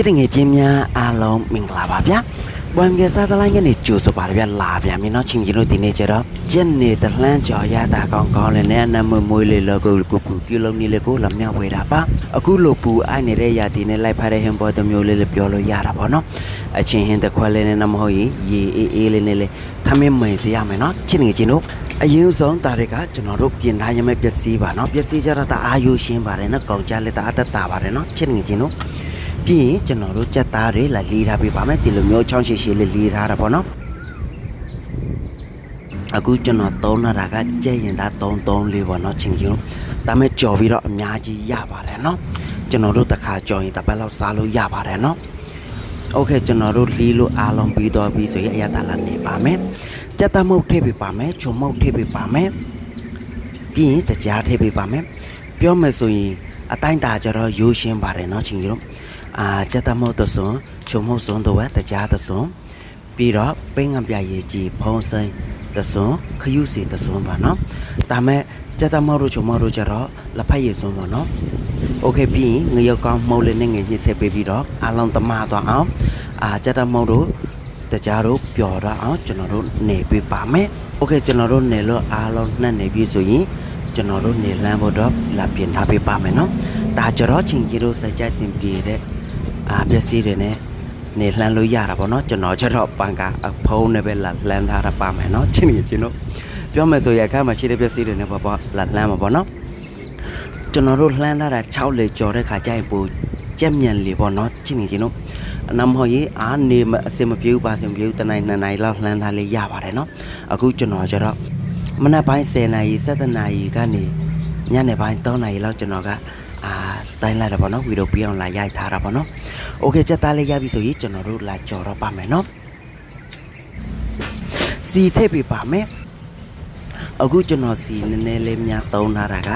စ်တဲ့ငယ်ချင်းများအားလုံးမင်္ဂလာပါဗျာဘွမ်ကစားတလိုင်းကနေကြိုဆိုပါရဗျာလာဗျာမင်းတို့ချင်းချင်းတို့ဒီနေ့ကျတော့ကျက်နေတဲ့လှမ်းကြော်ရတာကောင်းကောင်းလည်းနဲ့နမမွေးလေလောကိုကိုပူပြုလုံးနေလေကိုလမြောက်ဝေတာပါအခုလိုပူအိုက်နေတဲ့ရာတီနဲ့လိုက်ဖားတဲ့ဟင်ပေါ်တစ်မျိုးလေးလည်းပြောလို့ရတာပေါ့နော်အချင်းဟင်းတစ်ခွက်လေးနဲ့နမဟုတ်ရင်ရေအေးအေးလေးနဲ့လေထမင်းမိန်စေရမယ်နော်ချစ်နေချင်းတို့အရင်ဆုံးတာတွေကကျွန်တော်တို့ပြင်ထားရမယ့်ပစ္စည်းပါနော်ပစ္စည်းကြတော့တအားယူရှင်းပါတယ်နော်ကောင်ကြလက်တအားတက်တာပါတယ်နော်ချစ်နေချင်းတို့ ပြီးရင်ကျွန်တော်တို့ကြက်သားတွေလာလေးထားပေးပါမယ်ဒီလိုမျိုးချောင်းရှိရှိလေးလေးထားတာပေါ့နော်အခုကျွန်တော်သုံးလာတာကကြက်ရင်သား33လေးပေါ့နော်ချင်းချင်းဒါမဲ့ကြော်ပြီးတော့အများကြီးရပါတယ်နော်ကျွန်တော်တို့တစ်ခါကြော်ရင်တစ်ပတ်လောက်စားလို့ရပါတယ်နော်โอเคကျွန်တော်တို့လီးလို့အားလုံးပြီးတော့ပြီးဆိုရင်အရသာလာနေပါမယ်ကြက်သားမုတ်ထည့်ပေးပါမယ်ချုံမုတ်ထည့်ပေးပါမယ်ပြီးရင်တကြားထည့်ပေးပါမယ်ပြောမယ်ဆိုရင်အတိုင်းတာကြတော့ရိုးရှင်းပါတယ်နော်ချင်းချင်းတို့ အာစက်တမောတဆွန်ချုံမုတ်ဆွန်တော့တကြားတဆွန်ပြီးတော့ပင်းငပြရေကြီးဖုံးစိန်တဆွန်ခရုစီတဆွန်ပါနော်ဒါမဲ့စက်တမောတို့ချုံမုတ်တို့ကြတော့လက်ဖက်ရည်ဆွန်ပါနော်โอเคပြီးရင်ငရုတ်ကောင်းမှုတ်လေးနဲ့ငယ်ညစ်ထည့်ပေးပြီးတော့အလုံးသမားသွားအောင်အာစက်တမောတို့တကြားတို့ပျော်တော့အောင်ကျွန်တော်တို့နေပေးပါမယ်โอเคကျွန်တော်တို့နေလို့အားလုံးနှက်နေပြီဆိုရင်ကျွန်တော်တို့နေလန်းဖို့တော့လာပြင်ထားပေးပါမယ်နော်ဒါကြတော့ချင်းကြီးတို့စိတ်ကြိုက်စင်ပြေတဲ့ အာပျက်စီးတွေနဲ့နေလှမ်းလို့ရတာပေါ့နော်ကျွန်တော်ကျတော့ပန်ကအဖုံးနဲ့ပဲလာလှမ်းထားတာပါမယ်နော်ချင်းကြီးချင်းတို့ပြောမယ်ဆိုရခါမှာရှိတဲ့ပျက်စီးတွေနဲ့ပေါ့ပေါ့လာလှမ်းမှာပေါ့နော်ကျွန်တော်တို့လှမ်းထားတာ6လေကြော်တဲ့ခါကျရင်ပိုကြက်မြန်လေပေါ့နော်ချင်းကြီးချင်းတို့အနမဟောရေးအာနေမအစင်မပြေဘူးပါစင်မပြေဘူးတနိုင်နှစ်နိုင်လောက်လှမ်းထားလေးရပါတယ်နော်အခုကျွန်တော်ကျတော့မနက်ပိုင်း10နာရီ17နာရီကနေညနေပိုင်း3နာရီလောက်ကျွန်တော်ကအာတိုင်းလိုက်တာပေါ့နော်ဗီဒီယိုပြအောင်လာရိုက်ထားတာပေါ့နော် โอเคချက်သားလေးရပြီဆိုရင်ကျွန်တော်တို့လာကြော်တော့ပါမယ်เนาะစီထည့်ပြပါမယ်အခုကျွန်တော်စီနည်းနည်းလေးများသုံးထားတာက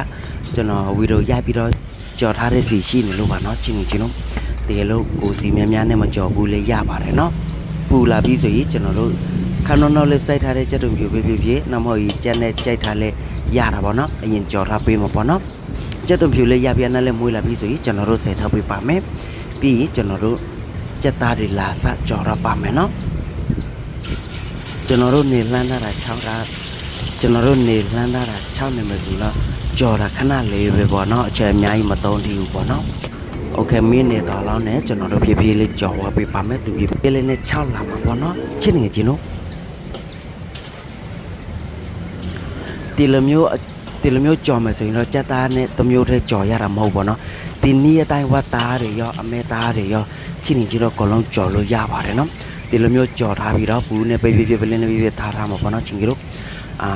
ကျွန်တော်ဗီဒီယိုရိုက်ပြီးတော့ကြော်ထားတဲ့စီရှိနေလို့ပါเนาะချင်းချင်းတို့တကယ်လို့ကိုစီများများနဲ့မကြော်ဘူးလေရပါတယ်เนาะပူလာပြီဆိုရင်ကျွန်တော်တို့ခဏနော်လေးစိုက်ထားတဲ့ချက်တုံပြပြပြပြနမဟုတ်ရင်ကြက်နဲ့ကြိုက်ထားလဲရတာပေါ့เนาะအရင်ကြော်ထားပေးမှာပေါ့เนาะချက်တုံပြလေးရပြန်နဲ့လဲမွေးလာပြီဆိုရင်ကျွန်တော်တို့ဆက်ထားပေးပါမယ် ပြီးရင်ကျွန်တော်တို့စက်သားတွေလာစကြော်ရပါမယ်နော်ကျွန်တော်တို့နေလှမ်းထားတာ6တာကျွန်တော်တို့နေလှမ်းထားတာ6နေမယ်ဆိုတော့ကြော်တာခဏလေးပဲပေါ့နော်အချိန်အများကြီးမသုံးသေးဘူးပေါ့နော်โอเคမင်းနေတော့လောက်နဲ့ကျွန်တော်တို့ဖြည်းဖြည်းလေးကြော်ဝပေးပါမယ်သူဖြည်းဖြည်းလေးနဲ့6လာမှာပေါ့နော်ချစ်နေကြည့်နော်ဒီလိုမျိုး ဒီလိုမျိုးကြော်မယ်ဆိုရင်တော့စက်သားနဲ့တစ်မျိုးတည်းကြော်ရတာမဟုတ်ပေါ့နော်ဒီနီးအတိုင်းဝတ်သားတွေရောအမဲသားတွေရောချင်းနေကြီးတော့အကုန်လုံးကြော်လို့ရပါတယ်နော်ဒီလိုမျိုးကြော်ထားပြီးတော့ဘူးနဲ့ပြပြပြပလင်းနဲ့ပြပြထားထားမှာပေါ့နော်ချင်းကြီးတို့အာ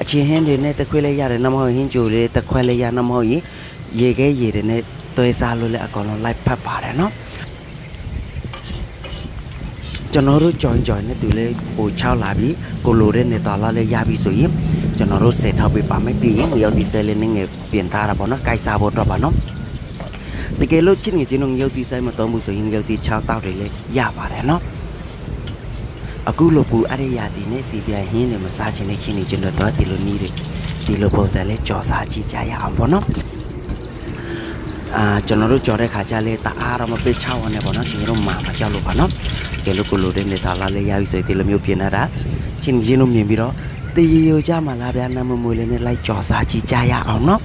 အချင်းဟင်းတွေနဲ့တခွဲလေးရတယ်နမဟုတ်ဟင်းကြိုလေးတခွဲလေးရနမဟုတ်ရင်ရေခဲရေတွေနဲ့သွဲစားလို့လည်းအကုန်လုံးလိုက်ဖက်ပါတယ်နော်ကျွန်တော်တို့ join join နဲ့တူလေးဟို6လာပြီးကိုလိုတဲ့နေတော်လာလေးရပြီဆိုရင် ကျွန်တော်တို့ဆက်ထောက်ပေးပါမယ်ပြီးရင်ငရုတ်ဒီဆယ်လေးနဲ့ငယ်ပြင်ထားတာပေါ့နော်ကြိုက်စားဖို့တော့ပါနော်တကယ်လို့ချစ်ငယ်ချင်းတို့ငရုတ်တီဆိုင်မတော်ဘူးဆိုရင်ငရုတ်တီ6တောက်တွေလည်းရပါတယ်နော်အခုလိုပူအရိယာတီနဲ့စီပြဟင်းတွေမစားချင်တဲ့ချင်းနေကျွန်တော်တော့ဒီလိုနည်းတွေဒီလိုပုံစံလေးကြော်စားကြည့်ကြရအောင်ပေါ့နော်အာကျွန်တော်တို့ကြော်တဲ့ခါကျလဲတအားတော့မပေးချောင်းနဲ့ပေါ့နော်ချင်းတို့မာမကြောက်လို့ပါနော်တကယ်လို့ကိုလိုတဲ့နေတာလာလေးရပြီဆိုရင်ဒီလိုမျိုးပြင်လာတာချင်းချင်းတို့မြင်ပြီးတော့ တရေရိုကြမှာလာဗျာနမမွေလေးနဲ့လိုက်ကြော်စားကြည့်ကြရအောင်နော်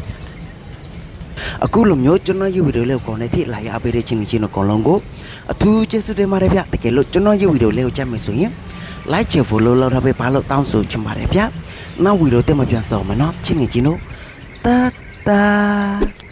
အခုလိုမျိုးကျွန်တော်ရုပ်ဗီဒီယိုလေးကိုကောင်းတဲ့ထိလာရပေးတဲ့ချင်းချင်းတို့အကုန်လုံးကိုအထူးကျေးဇူးတင်ပါတယ်ဗျတကယ်လို့ကျွန်တော်ရုပ်ဗီဒီယိုလေးကိုကြည့်မယ်ဆိုရင် like ချင် follow လုပ်ထားပေးပါလို့တောင်းဆိုချင်ပါတယ်ဗျနောက်ဗီဒီယိုတက်မှပြန်ဆောင်မယ်နော်ချင်းချင်းတို့တတာ